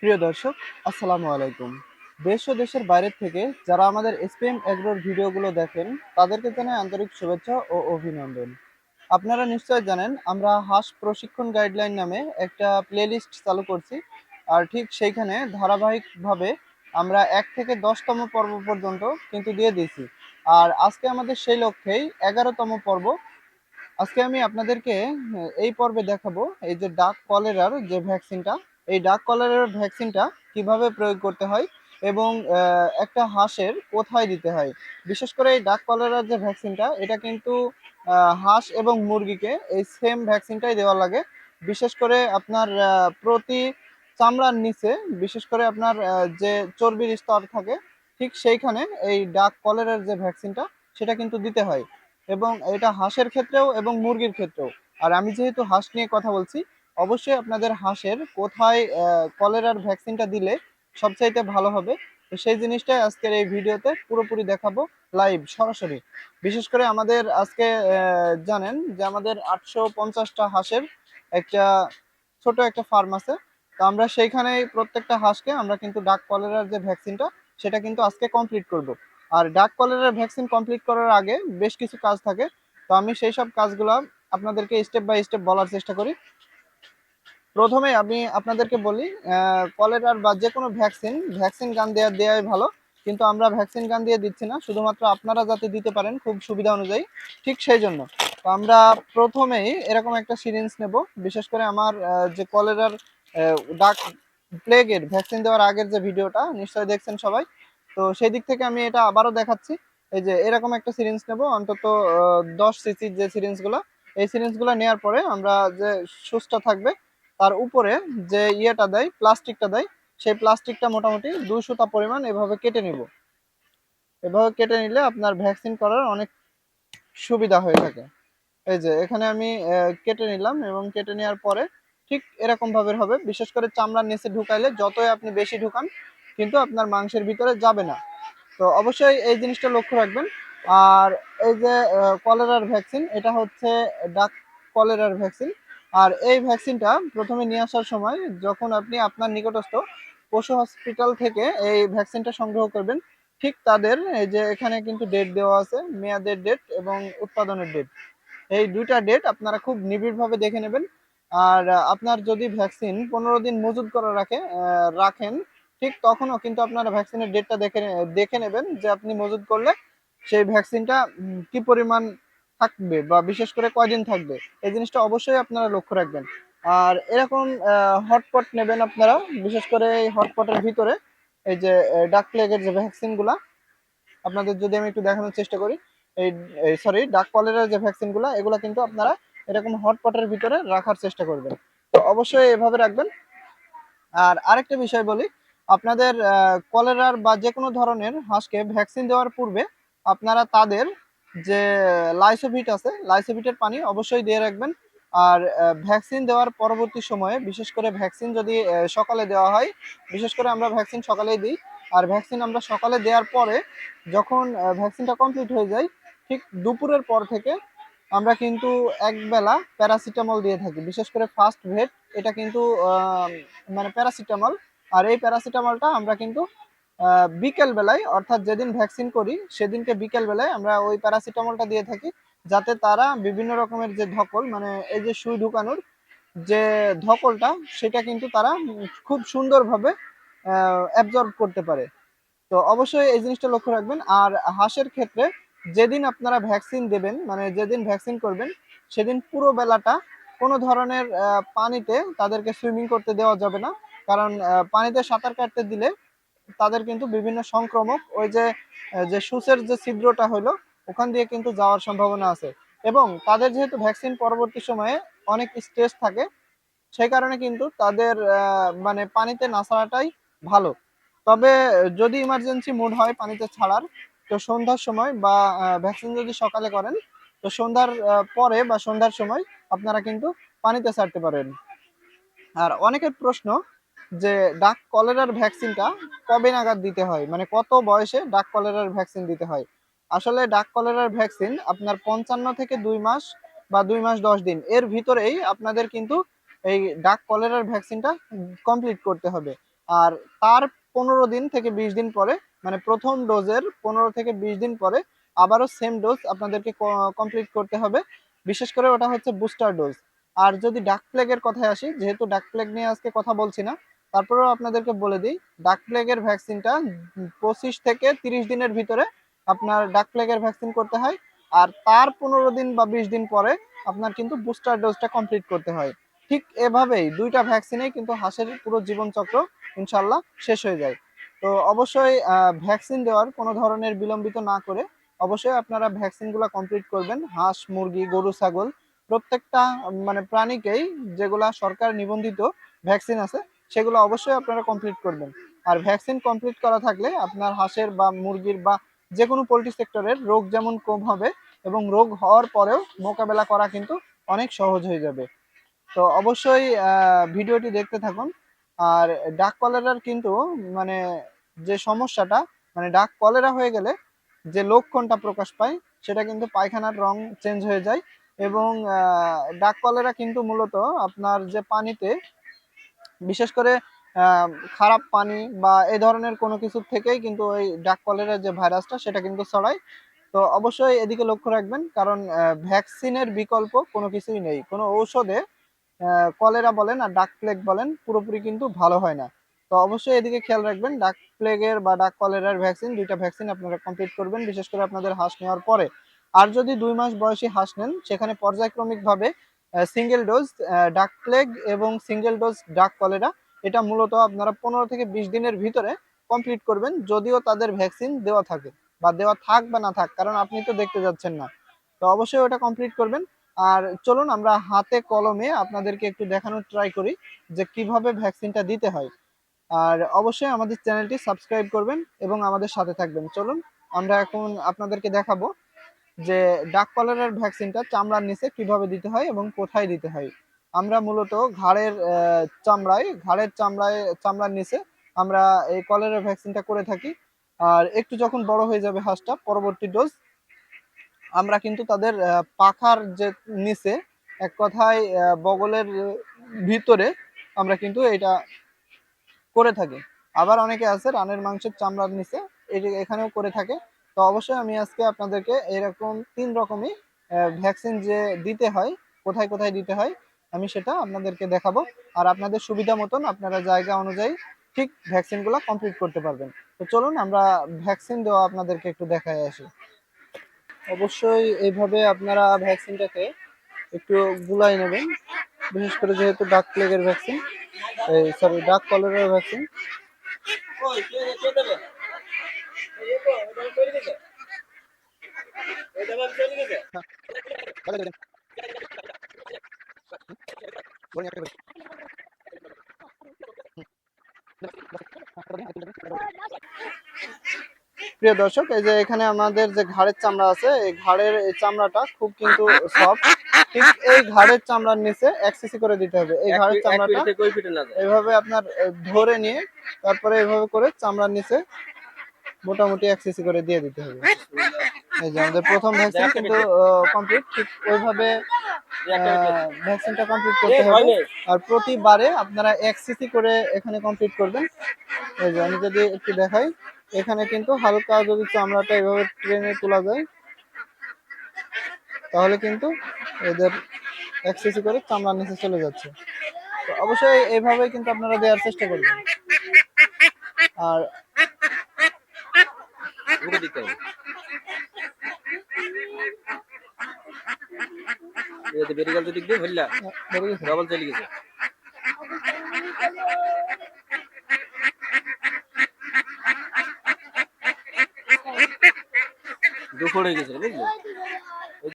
প্রিয় দর্শক, আসসালামু আলাইকুম। দেশ ও দেশের বাইরে থেকে যারা আমাদের এসপিএম এগ্রোর ভিডিওগুলো দেখেন, তাদেরকে জানাই আন্তরিক শুভেচ্ছা ও অভিনন্দন। আপনারা নিশ্চয় জানেন, আমরা হাঁস প্রশিক্ষণ গাইডলাইন নামে একটা প্লেলিস্ট চালু করছি। আর ঠিক সেইখানে ধারাবাহিকভাবে আমরা এক থেকে দশতম পর্ব পর্যন্ত কিন্তু দিয়ে দিয়েছি। আর আজকে আমাদের সেই লক্ষ্যেই এগারোতম পর্ব। আজকে আমি আপনাদেরকে এই পর্বে দেখাবো এই যে ডাক কলেরার যে ভ্যাকসিনটা এই ডাক কলেরার ভ্যাকসিনটা কীভাবে প্রয়োগ করতে হয় এবং একটা হাঁসের কোথায় দিতে হয়? বিশেষ করে এই ডাক কলেরার যে ভ্যাকসিনটা এটা কিন্তু হাঁস এবং মুরগিকে এই সেম ভ্যাকসিনটাই দেওয়া লাগে। বিশেষ করে আপনার প্রতি চামড়ার নিচে, বিশেষ করে আপনার যে চর্বির স্তর থাকে, ঠিক সেইখানে এই ডাক কলেরার যে ভ্যাকসিনটা সেটা কিন্তু দিতে হয়। এবং এটা হাঁসের ক্ষেত্রেও এবং মুরগির ক্ষেত্রেও। আর আমি যেহেতু হাঁস নিয়ে কথা বলছি অবশ্যই আপনাদের হাঁসের কোথায় কলেরার ভ্যাকসিনটা দিলে সবচাইতে ভালো হবে। তো সেই জিনিসটাই আজকের এই ভিডিওতে পুরোপুরি দেখাবো লাইভ, সরাসরি। বিশেষ করে আমাদের আজকে জানেন যে আমাদের আটশো পঞ্চাশটা হাঁসের একটা ছোট একটা ফার্ম আছে। তো আমরা সেইখানেই প্রত্যেকটা হাঁসকে আমরা কিন্তু ডাক কলেরার যে ভ্যাকসিনটা, সেটা কিন্তু আজকে কমপ্লিট করব। আর ডাক কলেরার ভ্যাকসিন কমপ্লিট করার আগে বেশ কিছু কাজ থাকে। তো আমি সেই সব কাজগুলো আপনাদেরকে স্টেপ বাই স্টেপ বলার চেষ্টা করি। প্রথমে আমি আপনাদেরকে বলি কলেরার বা যে কোনো ভ্যাকসিন ভ্যাকসিন গান দেওয়া দেওয়াই ভালো, কিন্তু আমরা ভ্যাকসিন গান দিয়ে দিচ্ছি না, শুধুমাত্র আপনারা যাতে দিতে পারেন খুব সুবিধা অনুযায়ী, ঠিক সেই জন্য। তো আমরা প্রথমেই এরকম একটা সিরিঞ্জ নেব, বিশেষ করে আমার যে কলেরার ডাক প্লেগের ভ্যাকসিন দেওয়ার আগের যে ভিডিওটা, নিশ্চয়ই দেখছেন সবাই। তো সেই দিক থেকে আমি এটা আবারও দেখাচ্ছি। এই যে এরকম একটা সিরিঞ্জ নেব, অন্তত দশ সিসির যে সিরিঞ্জগুলো, এই সিরিঞ্জগুলো নেওয়ার পরে আমরা যে সুস্থ থাকবে তার উপরে যে ইয়েটা দেয়, প্লাস্টিকটা দেয়, সেই প্লাস্টিকটা মোটামুটি সুতা পরিমাণ এভাবে কেটে নিব। এভাবে কেটে নিলে আপনার ভ্যাকসিন করার অনেক সুবিধা হয়ে থাকে। এই যে, এখানে আমি কেটে নিলাম এবং কেটে নেওয়ার পরে ঠিক এরকম ভাবে হবে। বিশেষ করে চামড়ার নিচে ঢুকাইলে যতই আপনি বেশি ঢুকান, কিন্তু আপনার মাংসের ভিতরে যাবে না। তো অবশ্যই এই জিনিসটা লক্ষ্য রাখবেন। আর এই যে কলেরার ভ্যাকসিন, এটা হচ্ছে ডাক কলেরার ভ্যাকসিন। আর এই ভ্যাকসিনটা প্রথমে নিয়ে আসার সময় যখন আপনি আপনার নিকটস্থ পশু হসপিটাল থেকে এই ভ্যাকসিনটা সংগ্রহ করবেন, ঠিক তাদের এই যে এখানে কিন্তু ডেট দেওয়া আছে, মেয়াদের ডেট এবং উৎপাদনের ডেট এই দুইটা ডেট আপনারা খুব নিবিড়ভাবে দেখে নেবেন। আর আপনার যদি ভ্যাকসিন পনেরো দিন মজুত করে রাখে রাখেন, ঠিক তখনও কিন্তু আপনারা ভ্যাকসিনের ডেটটা দেখে দেখে নেবেন যে আপনি মজুত করলে সেই ভ্যাকসিনটা কি পরিমাণ থাকবে বা বিশেষ করে কয়দিন থাকবে, এই জিনিসটা অবশ্যই আপনারা লক্ষ্য রাখবেন। আর এরকম হটপট নেবেন আপনারা, বিশেষ করে এই হটপটের ভিতরে, এই যে ডাক প্লেগের যে ভ্যাকসিনগুলা, আপনাদের যদি আমি একটু দেখানোর চেষ্টা করি, এই সরি ডাক কলেরার যে ভ্যাকসিনগুলা, এগুলা কিন্তু আপনারা এরকম হটপটের ভিতরে রাখার চেষ্টা করবেন। তো অবশ্যই এভাবে রাখবেন। আর আরেকটা বিষয় বলি, আপনাদের কলেরার বা যে কোনো ধরনের হাঁসকে ভ্যাকসিন দেওয়ার পূর্বে আপনারা তাদের যে লাইসোভিট আছে লাইসোভিটের পানি অবশ্যই দিয়ে রাখবেন। আর ভ্যাকসিন দেওয়ার পরবর্তী সময়ে বিশেষ করে ভ্যাকসিন যদি সকালে দেওয়া হয়, বিশেষ করে আমরা ভ্যাকসিন সকালেই দিই। আর ভ্যাকসিন আমরা সকালে দেওয়ার পরে যখন ভ্যাকসিনটা কমপ্লিট হয়ে যায়, ঠিক দুপুরের পর থেকে আমরা কিন্তু একবেলা প্যারাসিটামল দিয়ে থাকি। বিশেষ করে ফার্স্ট ভেট, এটা কিন্তু মানে প্যারাসিটামল। আর এই প্যারাসিটামলটা আমরা কিন্তু বিকেল বেলায়, অর্থাৎ যেদিন ভ্যাকসিন করি, সেদিনকে বিকেল বেলায় আমরা ওই প্যারাসিটামলটা দিয়ে থাকি, যাতে তারা বিভিন্ন রকমের যে ধকল মানে এই যে সুই ঢুকানোর যে ধকলটা, সেটা কিন্তু তারা খুব সুন্দরভাবে অ্যাবজর্ব করতে পারে। তো অবশ্যই এই জিনিসটা লক্ষ্য রাখবেন। আর হাঁসের ক্ষেত্রে যেদিন আপনারা ভ্যাকসিন দেবেন মানে যেদিন ভ্যাকসিন করবেন, সেদিন পুরো বেলাটা কোনো ধরনের পানিতে তাদেরকে সুইমিং করতে দেওয়া যাবে না। কারণ পানিতে সাঁতার কাটতে দিলে তাদের কিন্তু বিভিন্ন সংক্রমক, ওই যে যে সুসের যে ছিদ্রটা হলো ওখান দিয়ে কিন্তু যাওয়ার সম্ভাবনা আছে। এবং তাদের যেহেতু ভ্যাকসিন পরবর্তী সময়ে অনেক স্ট্রেস থাকে, সেই কারণে কিন্তু তাদের মানে পানিতে না ছাড়াটাই ভালো। তবে যদি ইমার্জেন্সি মুড হয় পানিতে ছাড়ার, তো সন্ধ্যার সময় বা ভ্যাকসিন যদি সকালে করেন, তো সন্ধ্যার পরে বা সন্ধ্যার সময় আপনারা কিন্তু পানিতে ছাড়তে পারেন। আর অনেকের প্রশ্ন যে ডাক কলেরার ভ্যাকসিনটা কবে নাগাদ দিতে হয়? মানে কত বয়সে ডাক কলেরার ভ্যাকসিন দিতে হয়? আসলে ডাক কলেরার ভ্যাকসিন আপনার পঞ্চান্ন থেকে দুই মাস বা দুই মাস দশ দিন, এর ভিতরেই আপনাদের কিন্তু এই ডাক কলেরার ভ্যাকসিনটা কমপ্লিট করতে হবে। আর তার পনেরো দিন থেকে বিশ দিন পরে মানে প্রথম ডোজের পনেরো থেকে বিশ দিন পরে আবারও সেম ডোজ আপনাদেরকে কমপ্লিট করতে হবে। বিশেষ করে ওটা হচ্ছে বুস্টার ডোজ আর যদি ডাক প্লেগের কথায় আসি, যেহেতু ডাক প্লেগ নিয়ে আজকে কথা বলছি না তারপরেও আপনাদেরকে বলে দিই ডাক প্লেগের ভ্যাকসিনটা পঁচিশ থেকে তিরিশ দিনের ভিতরে আপনার ডাক প্লেগের ভ্যাকসিন করতে হয়। আর তার পনেরো দিন বা বিশ দিন পরে আপনার কিন্তু বুস্টার ডোজটা কমপ্লিট করতে হয়। ঠিক এভাবেই দুইটা ভ্যাকসিনেই কিন্তু হাঁসের পুরো জীবনচক্র ইনশাল্লাহ শেষ হয়ে যায়। তো অবশ্যই ভ্যাকসিন দেওয়ার কোনো ধরনের বিলম্বিত না করে অবশ্যই আপনারা ভ্যাকসিনগুলো কমপ্লিট করবেন। হাঁস, মুরগি, গরু, ছাগল, প্রত্যেকটা মানে প্রাণীকেই যেগুলা সরকার নিবন্ধিত ভ্যাকসিন আছে সেগুলো অবশ্যই আপনারা কমপ্লিট করবেন। আর ভ্যাকসিন কমপ্লিট করা থাকলে আপনার হাঁসের বা মুরগির বা যে কোনো পোলট্রি সেক্টরের রোগ যেমন কম হবে এবং রোগ হওয়ার পরেও মোকাবেলা করা কিন্তু অনেক সহজ হয়ে যাবে। তো অবশ্যই ভিডিওটি দেখতে থাকুন। আর ডাক কলেরার কিন্তু মানে যে সমস্যাটা মানে ডাক কলেরা হয়ে গেলে যে লক্ষণটা প্রকাশ পায়, সেটা কিন্তু পায়খানার রং চেঞ্জ হয়ে যায় এবং ডাক কলেরা কিন্তু মূলত আপনার যে পানিতে বিশেষ করে খারাপ পানি বা এই ধরনের কোনো কিছু থেকেই কিন্তু ওই ডাক কলেরা যে ভাইরাসটা সেটা কিন্তু ছড়ায়। তো অবশ্যই এদিকে লক্ষ্য রাখবেন, কারণ ভ্যাকসিনের বিকল্প কোনো কিছুই নেই। কোনো ঔষধে কলেরা বলেন আর ডাক প্লেগ বলেন পুরোপুরি কিন্তু ভালো হয় না। তো অবশ্যই এদিকে খেয়াল রাখবেন, ডাক প্লেগের বা ডাক কলেরার ভ্যাকসিন, দুইটা ভ্যাকসিন আপনারা কমপ্লিট করবেন, বিশেষ করে আপনাদের হাঁস নেওয়ার পরে। আর যদি দুই মাস বয়সী হাঁস নেন, সেখানে পর্যায়ক্রমিকভাবে সিঙ্গেল ডোজ ডাক প্লেগ এবং সিঙ্গেল ডোজ ডাক কলেরা এটা মূলত আপনারা পনেরো থেকে বিশ দিনের ভিতরে কমপ্লিট করবেন, যদিও তাদের ভ্যাকসিন দেওয়া থাকে বা দেওয়া থাক বা না থাক, কারণ আপনি তো দেখতে যাচ্ছেন না। তো অবশ্যই ওটা কমপ্লিট করবেন। আর চলুন আমরা হাতে কলমে আপনাদেরকে একটু দেখানোর ট্রাই করি যে কীভাবে ভ্যাকসিনটা দিতে হয়। আর অবশ্যই আমাদের চ্যানেলটি সাবস্ক্রাইব করবেন এবং আমাদের সাথে থাকবেন। চলুন, আমরা এখন আপনাদেরকে দেখাবো যে ডাক কলেরার ভ্যাকসিনটা চামড়ার নিচে কীভাবে দিতে হয় এবং কোথায় দিতে হয়? আমরা মূলত ঘাড়ের চামড়ায় ঘাড়ের চামড়ায়, চামড়ার নিচে আমরা এই কলেরার ভ্যাকসিনটা করে থাকি। আর একটু যখন বড় হয়ে যাবে হাঁসটা, পরবর্তী ডোজ আমরা কিন্তু তাদের পাখার যে নিচে এক কথায় বগলের ভিতরে আমরা কিন্তু এটা করে থাকি। আবার অনেকে আছে, রানের মাংসের চামড়ার নিচে, এটি এখানেও করে থাকে। তো অবশ্যই আমি আজকে আপনাদেরকে এরকম তিন রকমই ভ্যাকসিন যে দিতে হয়, কোথায় কোথায় দিতে হয়, আমি সেটা আপনাদেরকে দেখাবো। আর আপনাদের সুবিধা মতন আপনারা জায়গা অনুযায়ী ঠিক ভ্যাকসিনগুলো কমপ্লিট করতে পারবেন। তো চলুন আমরা ভ্যাকসিন দেওয়া আপনাদেরকে একটু দেখায় আসি। অবশ্যই এইভাবে আপনারা ভ্যাকসিনটাকে একটু গুলাই নেবেন। বিশেষ করে যেহেতু ডাক প্লেগের ভ্যাকসিন সরি ডাক কলেরার ভ্যাকসিন প্রিয় দর্শক এই যে এখানে আমাদের যে ঘাড়ের চামড়া আছে এই ঘাড়ের এই চামড়াটা খুব কিন্তু সফট ঠিক এই ঘাড়ের চামড়ার নিচে এক সিসি করে দিতে হবে। এই ঘাড়ের চামড়াটা এভাবে আপনার ধরে নিয়ে তারপরে এভাবে করে চামড়ার নিচে মোটামুটি এক সিসি করে দিয়ে দিতে হবে। এই যে আমাদের প্রথম ভ্যাকসিন কিন্তু কমপ্লিট ঠিক ওইভাবে ভ্যাকসিনটা কমপ্লিট করতে হবে। আর প্রতিবারে আপনারা এক সিসি করে এখানে কমপ্লিট করবেন। এই যে আমি যদি একটু দেখাই এখানে কিন্তু হালকা যদি চামড়াটা এভাবে ট্রেনে তোলা যায় তাহলে কিন্তু এদের এক সিসি করে চামড়ার নিচে চলে যাচ্ছে। তো অবশ্যই এইভাবে কিন্তু আপনারা দেওয়ার চেষ্টা করবেন। আর বেরিয়ে গেল দিক দিয়ে ভরলা বেরিয়ে গেছে? ডবল চলে গেছে দুপুর হয়ে গেছে বুঝলি